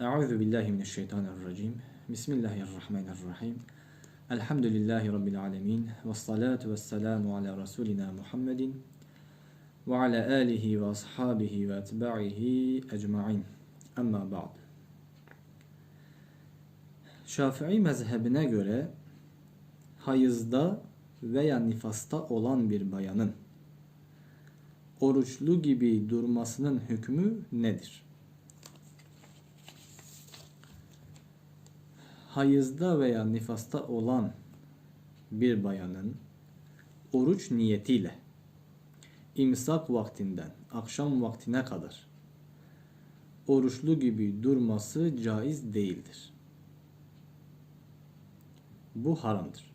Euzu billahi mineşşeytanirracim. Bismillahirrahmanirrahim. Elhamdülillahi rabbil alamin ve salatu vesselamu ala rasulina Muhammedin ve ala alihi ve ashabihi ve etba'ihi ecmaîn. Amma ba'd. Şafii mezhebine göre hayızda veya nifasta olan bir bayanın oruçlu gibi durmasının hükmü nedir? Hayızda veya nifasta olan bir bayanın oruç niyetiyle imsak vaktinden akşam vaktine kadar oruçlu gibi durması caiz değildir. Bu haramdır.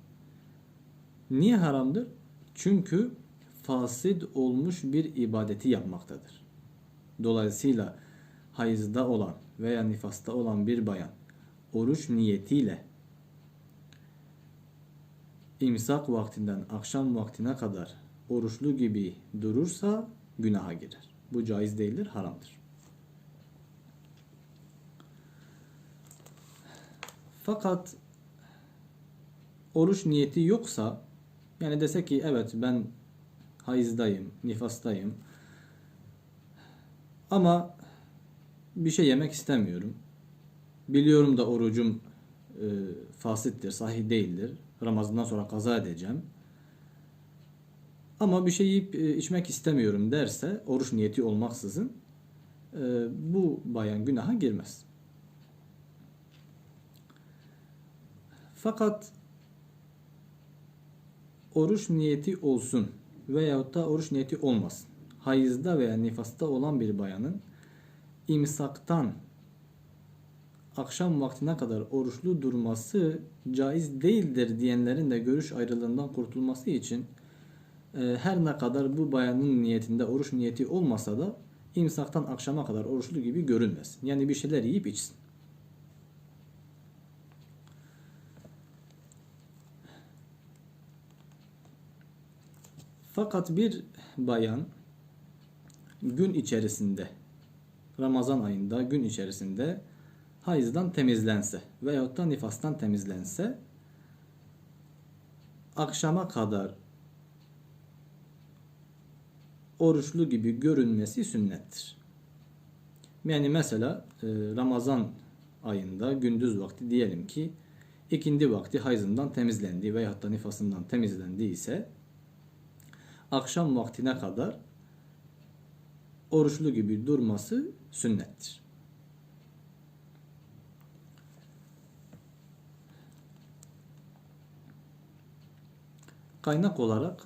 Niye haramdır? Çünkü fasid olmuş bir ibadeti yapmaktadır. Dolayısıyla hayızda olan veya nifasta olan bir bayan oruç niyetiyle imsak vaktinden akşam vaktine kadar oruçlu gibi durursa günaha girer. Bu caiz değildir, haramdır. Fakat oruç niyeti yoksa yani dese ki evet ben hayızdayım, nifastayım ama bir şey yemek istemiyorum. Biliyorum da orucum e, fasittir, sahih değildir. Ramazandan sonra kaza edeceğim. Ama bir şey yiyip e, içmek istemiyorum derse oruç niyeti olmaksızın e, bu bayan günaha girmez. Fakat oruç niyeti olsun veyahut da oruç niyeti olmasın. Hayızda veya nifasta olan bir bayanın imsaktan akşam vaktine kadar oruçlu durması caiz değildir diyenlerin de görüş ayrılığından kurtulması için e, her ne kadar bu bayanın niyetinde oruç niyeti olmasa da imsaktan akşama kadar oruçlu gibi görünmesin. Yani bir şeyler yiyip içsin. Fakat bir bayan gün içerisinde Ramazan ayında gün içerisinde hayızdan temizlense veyahut da nifastan temizlense akşama kadar oruçlu gibi görünmesi sünnettir. Yani mesela e, Ramazan ayında gündüz vakti diyelim ki ikindi vakti hayızından temizlendi veyahut da nifasından temizlendi ise akşam vaktine kadar oruçlu gibi durması sünnettir. Kaynak olarak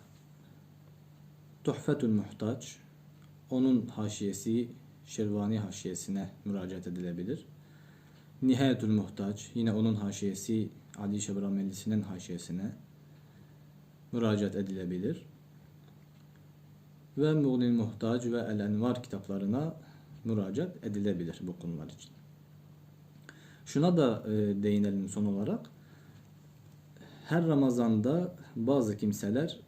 Tuhfetül Muhtaç onun haşiyesi Şervani haşiyesine müracaat edilebilir. Nihayetül Muhtaç yine onun haşiyesi Ali Şebramelisi'nin haşiyesine müracaat edilebilir ve Muğnil Muhtaç ve El Envar kitaplarına müracaat edilebilir bu konular için. Şuna da e, değinelim son olarak. Her Ramazan'da bazı kimseler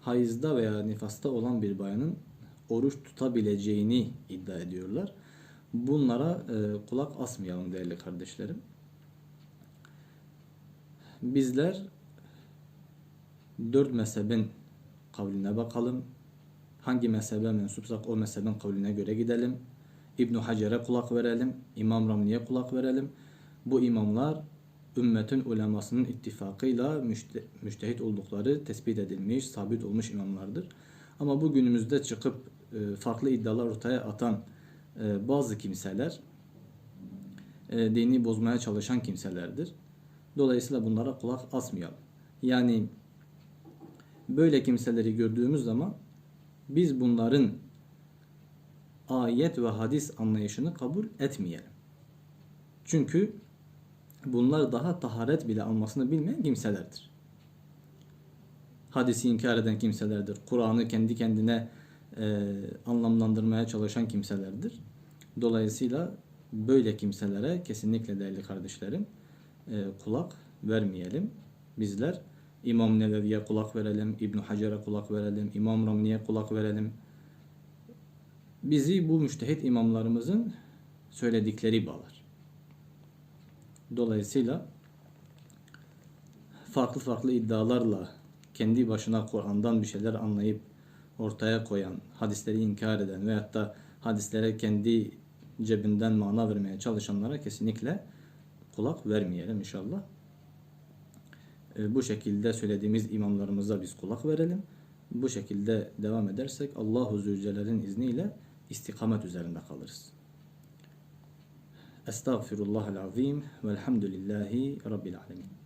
hayızda veya nifasta olan bir bayanın oruç tutabileceğini iddia ediyorlar. Bunlara e, kulak asmayalım değerli kardeşlerim. Bizler dört mezhebin kavline bakalım hangi mezhebe mensupsak o mezhebin kavline göre gidelim. İbn Hacer'e kulak verelim. İmam Ramli'ye kulak verelim. Bu imamlar ümmetin ulemasının ittifakıyla müşte, müştehit oldukları tespit edilmiş, sabit olmuş imamlardır. Ama bu günümüzde çıkıp e, farklı iddialar ortaya atan e, bazı kimseler e, dini bozmaya çalışan kimselerdir. Dolayısıyla bunlara kulak asmayalım. Yani böyle kimseleri gördüğümüz zaman biz bunların ayet ve hadis anlayışını kabul etmeyelim. Çünkü bunlar daha taharet bile almasını bilmeyen kimselerdir. Hadisi inkar eden kimselerdir. Kur'an'ı kendi kendine e, anlamlandırmaya çalışan kimselerdir. Dolayısıyla böyle kimselere kesinlikle değerli kardeşlerim e, kulak vermeyelim. Bizler İmam Nevevi'ye kulak verelim, İbn Hacer'e kulak verelim, İmam Ramli'ye kulak verelim. Bizi bu müştehit imamlarımızın söyledikleri bağlar. Dolayısıyla farklı farklı iddialarla kendi başına Kur'an'dan bir şeyler anlayıp ortaya koyan, hadisleri inkar eden veyahut da hadislere kendi cebinden mana vermeye çalışanlara kesinlikle kulak vermeyelim inşallah. E, Bu şekilde söylediğimiz imamlarımıza biz kulak verelim. Bu şekilde devam edersek Allahu Zülcelal'in izniyle istikamet üzerinde kalırız. أستغفر الله العظيم والحمد لله رب العالمين.